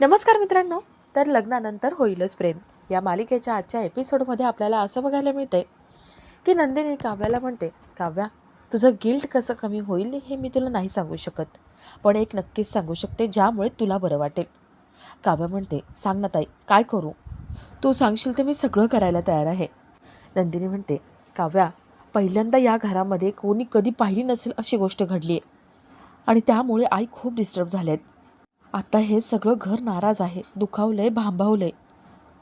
नमस्कार मित्रांनो तर लग्नानंतर होईलच प्रेम. या मालिकेच्या आजच्या एपिसोडमध्ये आपल्याला असं बघायला मिळतंय की नंदिनी काव्याला म्हणते काव्या तुझं गिल्ट कसं कमी होईल हे मी तुला नाही सांगू शकत पण एक नक्कीच सांगू शकते ज्यामुळे तुला बरं वाटेल. काव्या म्हणते सांग ना ताई काय करू? तू सांगशील ते मी सगळं करायला तयार आहे. नंदिनी म्हणते काव्या पहिल्यांदा या घरामध्ये कोणी कधी पाहिली नसेल अशी गोष्ट घडली आहे आणि त्यामुळे आई खूप डिस्टर्ब झाले आहेत आता हे सगळं घर नाराज आहे दुखावलंय भांबावलंय.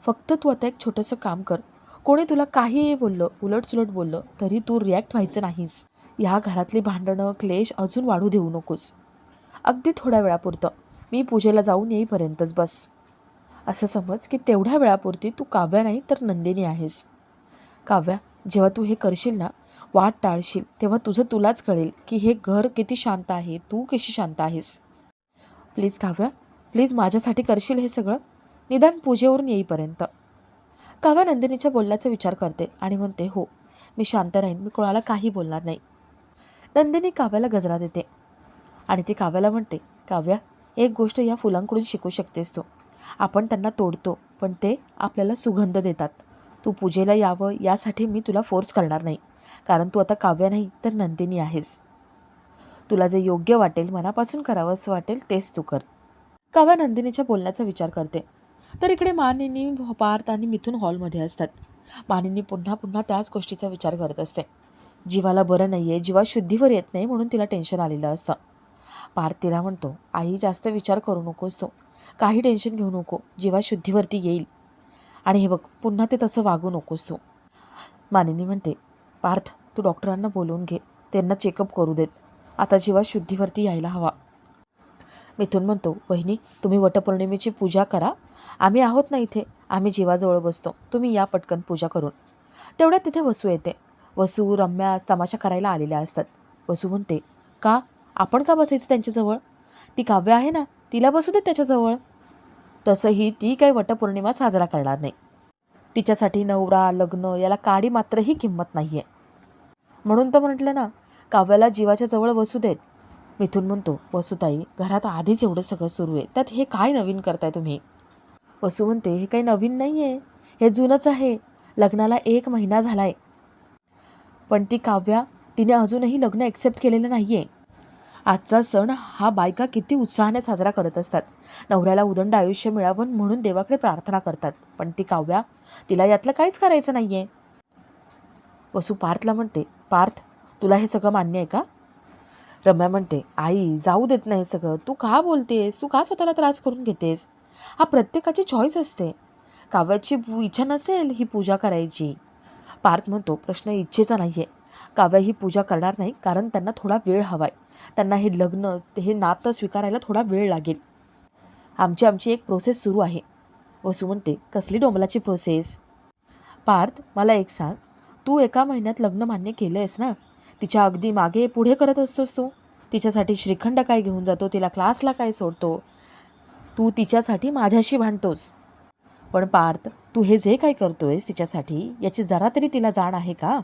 फक्त तू आता एक छोटंसं काम कर. कोणी तुला काहीही बोललं उलटसुलट बोललं तरी तू रिॲक्ट व्हायचं नाहीस. ह्या घरातली भांडणं क्लेश अजून वाढू देऊ नकोस. अगदी थोड्या वेळापुरतं. मी पूजेला जाऊन येईपर्यंतच बस. असं समज की तेवढ्या वेळापुरती तू काव्या नाही तर नंदिनी आहेस. काव्या जेव्हा तू हे करशील ना वाट टाळशील तेव्हा तुझं तुलाच कळेल की हे घर किती शांत आहे तू कशी शांत आहेस. प्लीज काव्या प्लीज माझ्यासाठी करशील हे सगळं? निदान पूजेवरून येईपर्यंत. काव्या नंदिनीच्या बोलण्याचा विचार करते आणि म्हणते हो मी शांत राहीन मी कोणाला काही बोलणार नाही. नंदिनी काव्याला गजरा देते आणि ती काव्याला म्हणते काव्या एक गोष्ट या फुलांकडून शिकू शकतेस तू. आपण त्यांना तोडतो पण ते आपल्याला सुगंध देतात. तू पूजेला यावं यासाठी मी तुला फोर्स करणार नाही. कारण तू आता काव्य नाही तर नंदिनी आहेस. तुला जे योग्य वाटेल मनापासून करावं असं वाटेल तेच तू कर. काव्या नंदिनीच्या बोलण्याचा विचार करते. तर इकडे मानिनी पार्थ आणि मिथून हॉलमध्ये असतात. मानिनी पुन्हा पुन्हा त्याच गोष्टीचा विचार करत असते. जीवाला बरं नाही आहे जीवा शुद्धीवर येत नाही म्हणून तिला टेन्शन आलेलं असतं. पार्थ तिला म्हणतो आई जास्त विचार करू नकोस तू. काही टेन्शन घेऊ नको. जीवा शुद्धीवरती येईल. आणि हे बघ पुन्हा ते तसं वागू नकोस तू. मानिनी म्हणते पार्थ तू डॉक्टरांना बोलवून घे. त्यांना चेकअप करू देत. आता जीवा शुद्धीवरती यायला हवा. मिथून म्हणतो वहिनी तुम्ही वटपौर्णिमेची पूजा करा. आम्ही आहोत ना इथे. आम्ही जीवाजवळ बसतो. तुम्ही या पटकन पूजा करून. तेवढ्यात तिथे वसू येते. वसू रम्या तमाशा करायला आलेल्या असतात. वसू म्हणते का? आपण का बसायचं त्यांच्याजवळ? ती काव्य आहे ना. तिला बसू दे त्याच्याजवळ. तसंही ती काही वटपौर्णिमा साजरा करणार नाही. तिच्यासाठी नवरा लग्न याला काडी मात्रही किंमत नाही आहे म्हणून तर म्हटलं ना काव्याला जीवाच्या जवळ बसू देत. मिथून म्हणतो वसुताई घरात आधीच एवढं सगळं सुरू आहे. त्यात हे काय नवीन करताय तुम्ही? वसू म्हणते हे काही नवीन नाही आहे हे जुनंच आहे. लग्नाला एक महिना झाला आहे पण ती काव्या तिने अजूनही लग्न एक्सेप्ट केलेलं नाही आहे आजचा सण हा बायका किती उत्साहाने साजरा करत असतात. नवऱ्याला उदंड आयुष्य मिळावं म्हणून देवाकडे प्रार्थना करतात. पण ती काव्या तिला यातलं काहीच करायचं नाही आहे वसू पार्थला म्हणते पार्थ तुला हे सगळं मान्य आहे का? रम्या म्हणते आई जाऊ देत नाही सगळं. तू का बोलतेस? तू का स्वतःला त्रास करून घेतेस? हा प्रत्येकाची चॉईस असते. काव्याची पू- इच्छा नसेल ही पूजा करायची. पार्थ म्हणतो प्रश्न इच्छेचा नाही आहे काव्या ही पूजा करणार नाही कारण त्यांना थोडा वेळ हवा आहे त्यांना हे लग्न ते हे नातं स्वीकारायला थोडा वेळ लागेल. आमची आमची एक प्रोसेस सुरू आहे. वसू म्हणते कसली डोंबलाची प्रोसेस पार्थ मला एक सांग. तू एका महिन्यात लग्न मान्य केलं आहेस ना? तिच्या अगदी मागे पुढे करत असतोस तू. तिच्यासाठी श्रीखंड काय घेऊन जातो तिला क्लासला काय सोडतो? तू तिच्यासाठी माझ्याशी भांडतोस. पण पार्थ तू हे जे काय करतोयस तिच्यासाठी याची जरा तरी तिला जाण आहे का?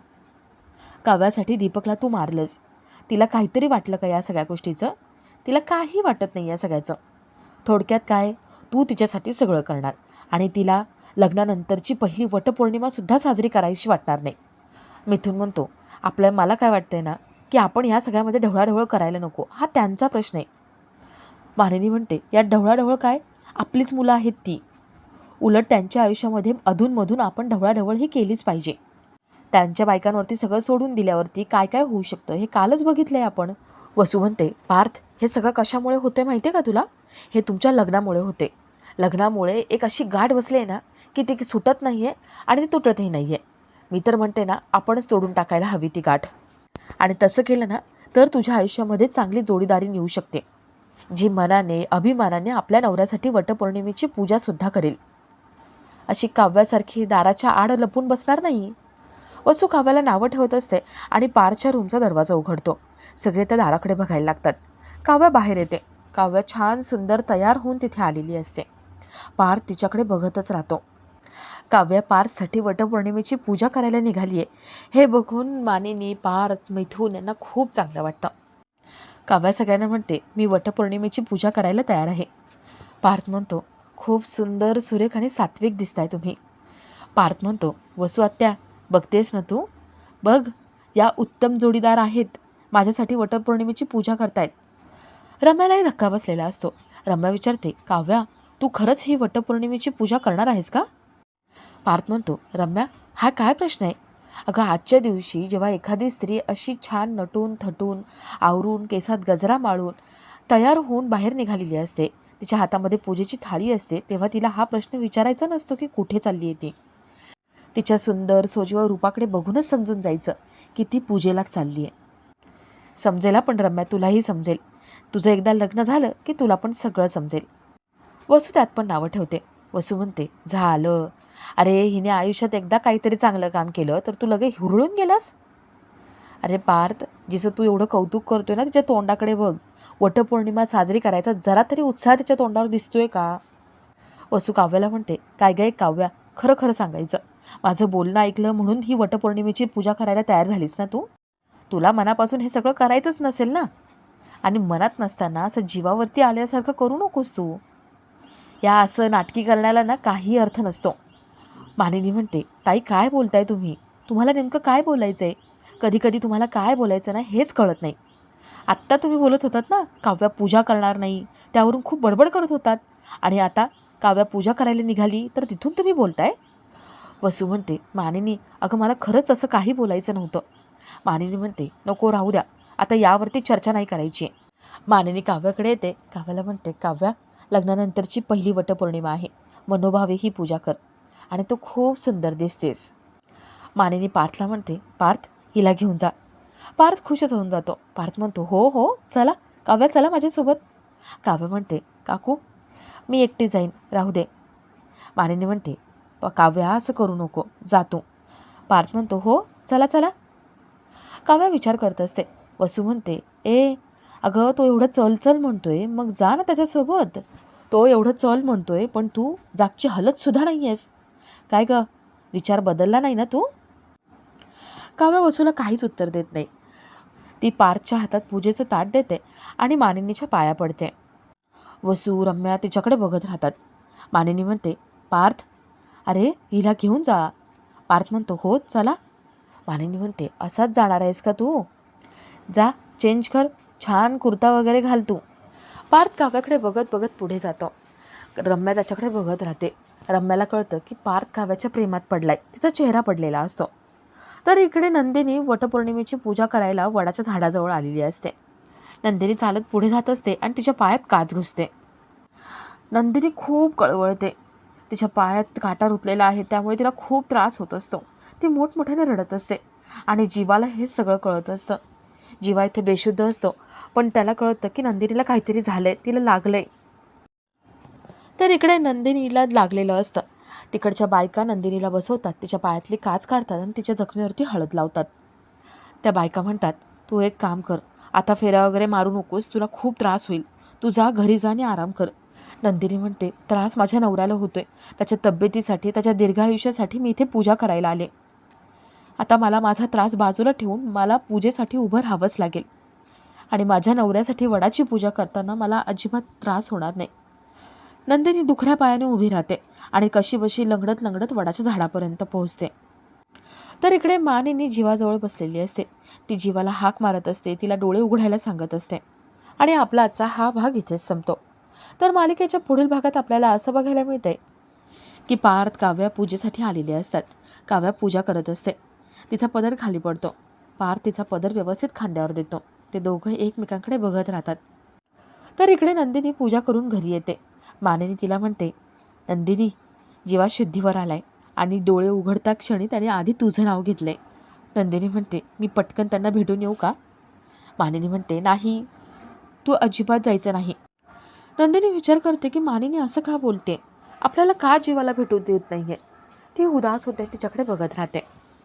काव्यासाठी दीपकला तू मारलंस. तिला काहीतरी वाटलं का या सगळ्या गोष्टीचं? तिला काही वाटत नाही या सगळ्याचं. थोडक्यात काय? तू तिच्यासाठी सगळं करणार आणि तिला लग्नानंतरची पहिली वटपौर्णिमासुद्धा साजरी करायची वाटणार नाही. मिथून म्हणतो आपल्या मला काय वाटतंय ना की आपण या सगळ्यामध्ये ढवळाढवळ करायला नको. हा त्यांचा प्रश्न आहे. मानिनी म्हणते यात ढवळाढवळ काय? आपलीच मुलं आहेत ती. उलट त्यांच्या आयुष्यामध्ये अधूनमधून आपण ढवळाढवळ ही केलीच पाहिजे. त्यांच्या बायकांवरती सगळं सोडून दिल्यावरती काय काय होऊ शकतं हे कालच बघितलं आहे आपण. वसू म्हणते पार्थ हे सगळं कशामुळे होते माहिती आहे का तुला? हे तुमच्या लग्नामुळे होते लग्नामुळे एक अशी गाठ बसली आहे ना की ती सुटत नाही आहे आणि ती तुटतही नाही आहे मी तर म्हणते ना आपणच तोडून टाकायला हवी ती गाठ. आणि तसं केलं ना तर तुझ्या आयुष्यामध्ये चांगली जोडीदारी येऊ शकते. जी मनाने अभिमानाने आपल्या नवऱ्यासाठी वटपौर्णिमेची पूजासुद्धा करेल. अशी काव्यासारखी दाराच्या आड लपून बसणार नाही. वसू काव्याला नावं ठेवत असते आणि पारच्या रूमचा दरवाजा उघडतो. सगळे त्या दाराकडे बघायला लागतात. काव्या बाहेर येते. काव्या छान सुंदर तयार होऊन तिथे आलेली असते. पार तिच्याकडे बघतच राहतो. काव्या पार्थसाठी वटपौर्णिमेची पूजा करायला निघाली आहे हे बघून मानिनी पार्थ मिथून यांना खूप चांगलं वाटतं. काव्या सगळ्यांना म्हणते मी वटपौर्णिमेची पूजा करायला तयार आहे. पार्थ म्हणतो खूप सुंदर सुरेख आणि सात्विक दिसताय तुम्ही. पार्थ म्हणतो वसू आत्या बघतेस ना तू? बघ या उत्तम जोडीदार आहेत. माझ्यासाठी वटपौर्णिमेची पूजा करतायत. रम्यालाही धक्का बसलेला असतो. रम्या विचारते काव्या तू खरंच ही वटपौर्णिमेची पूजा करणार आहेस का? पार्थ म्हणतो रम्या हा काय प्रश्न आहे? अगं आजच्या दिवशी जेव्हा एखादी स्त्री अशी छान नटून थटून आवरून केसात गजरा माळून तयार होऊन बाहेर निघालेली असते तिच्या हातामध्ये पूजेची थाळी असते तेव्हा तिला हा प्रश्न विचारायचा नसतो की कुठे चालली आहे ती. तिच्या सुंदर सोजीवळ रूपाकडे बघूनच समजून जायचं की ती पूजेलाच चालली आहे. समजेल पण रम्या तुलाही समजेल. तुझं एकदा लग्न झालं की तुला पण सगळं समजेल. वसू त्यात पण नावं ठेवते. वसू म्हणते झालं. अरे हिने आयुष्यात एकदा काहीतरी चांगलं काम केलं तर तू लगे हुरळून गेलास? अरे पार्थ जिचं तू एवढं कौतुक करतोय ना तिच्या तोंडाकडे बघ. वटपौर्णिमा साजरी करायचा जरा तरी उत्साह तिच्या तोंडावर दिसतोय का? वसू काव्याला म्हणते काय काय काव्या खरं खरं सांगायचं. माझं बोलणं ऐकलं म्हणून ही वटपौर्णिमेची पूजा करायला तयार झालीस ना तू? तुला मनापासून हे सगळं करायचंच नसेल ना? आणि मनात नसताना असं जीवावरती आल्यासारखं करू नकोस तू. या असं नाटकी करण्याला ना काही अर्थ नसतो. मानिनी म्हणते ताई काय बोलताय तुम्ही? तुम्हाला नेमकं काय बोलायचं आहे कधीकधी तुम्हाला काय बोलायचं ना हेच कळत नाही. आत्ता तुम्ही बोलत होतात ना काव्या पूजा करणार नाही त्यावरून खूप बडबड करत होतात. आणि आता काव्या पूजा करायला निघाली तर तिथून तुम्ही बोलताय? वसू म्हणते मानिनी अगं मला खरंच तसं काही बोलायचं नव्हतं. मानिनी म्हणते नको राहू द्या. आता यावरती चर्चा नाही करायची. आहे मानिनी काव्याकडे येते. काव्याला म्हणते काव्या लग्नानंतरची पहिली वटपौर्णिमा आहे. मनोभावे ही पूजा कर. आणि तू खूप सुंदर दिसतेस. मानिनी पार्थला म्हणते पार्थ हिला घेऊन जा. पार्थ खुशच होऊन जातो. पार्थ म्हणतो हो हो चला. काव्या चला माझ्यासोबत. काव्य म्हणते काकू मी एकटी जाईन. राहू दे. मानिनी म्हणते प काव्या असं करू नको. जातो पार्थ म्हणतो हो चला चला. काव्या विचार करत असते. वसू म्हणते ए अगं तो एवढं चल चल म्हणतोय. मग जा ना त्याच्यासोबत. तो एवढं चल म्हणतोय पण तू जागची हलतसुद्धा नाही आहेस काय ग? विचार बदलला नाही ना तू? काव्या वसूला काहीच उत्तर देत नाही. ती पार्थच्या हातात पूजेचं ताट देते आणि मानिनीच्या पाया पडते. वसू रम्या तिच्याकडे बघत राहतात. मानिनी म्हणते पार्थ अरे हिला घेऊन जा. पार्थ म्हणतो हो चला. मानिनी म्हणते असाच जाणार आहेस का तू? जा चेंज कर छान कुर्ता वगैरे घाल तू. पार्थ काव्याकडे बघत बघत पुढे जातो. रम्या त्याच्याकडे बघत राहते. रम्याला कळतं की पार्थ काव्याच्या प्रेमात पडलाय. तिचा चेहरा पडलेला असतो. तर इकडे नंदिनी वटपौर्णिमेची पूजा करायला वडाच्या झाडाजवळ आलेली असते. नंदिनी चालत पुढे जात असते आणि तिच्या पायात काच घुसते. नंदिनी खूप कळवळते. तिच्या पायात काटा रुतलेला आहे त्यामुळे तिला खूप त्रास होत असतो. ती मोठमोठ्याने रडत असते आणि जीवाला हे सगळं कळत असतं. जीवा इथे बेशुद्ध असतो पण त्याला कळतं की नंदिनीला काहीतरी झालंय तिला लागलंय. तर इकडे नंदिनीला लागलेलं असतं. तिकडच्या बायका नंदिनीला बसवतात तिच्या पायातली काच काढतात आणि तिच्या जखमेवरती हळद लावतात. त्या बायका म्हणतात तू एक काम कर आता फेऱ्या वगैरे मारू नकोस तुला खूप त्रास होईल. तू जा घरी जा आणि आराम कर. नंदिनी म्हणते त्रास माझ्या नवऱ्याला होतोय. त्याच्या तब्येतीसाठी त्याच्या दीर्घायुष्यासाठी मी इथे पूजा करायला आले. आता मला माझा त्रास बाजूला ठेवून मला पूजेसाठी उभं राहावंच लागेल. आणि माझ्या नवऱ्यासाठी वडाची पूजा करताना मला अजिबात त्रास होणार नाही. नंदिनी दुखऱ्या पायाने उभी राहते आणि कशीबशी लंगडत लंगडत वडाच्या झाडापर्यंत पोहोचते. तर इकडे मानिनी जीवाजवळ बसलेली असते. ती जीवाला हाक मारत असते तिला डोळे उघडायला सांगत असते आणि आपला आजचा हा भाग इथेच संपतो. तर मालिकेच्या पुढील भागात आपल्याला असं बघायला मिळतंय की पार्थ काव्या पूजेसाठी आलेले असतात. काव्या पूजा करत असते. तिचा पदर खाली पडतो. पार्थ तिचा पदर व्यवस्थित खांद्यावर देतो. ते दोघं एकमेकांकडे बघत राहतात. तर इकडे नंदिनी पूजा करून घरी येते. मानेने तिला म्हणते नंदिनी जीवा शुद्धीवर आलाय आणि डोळे उघडता क्षणी त्याने आधी तुझं नाव घेतलंय. नंदिनी म्हणते मी पटकन त्यांना भेटून येऊ का? मानिनी म्हणते नाही तू अजिबात जायचं नाही. नंदिनी विचार करते की मानिनी असं का बोलते? आपल्याला का जीवाला भेटू देत नाही आहे ती उदास होते तिच्याकडे बघत राहते.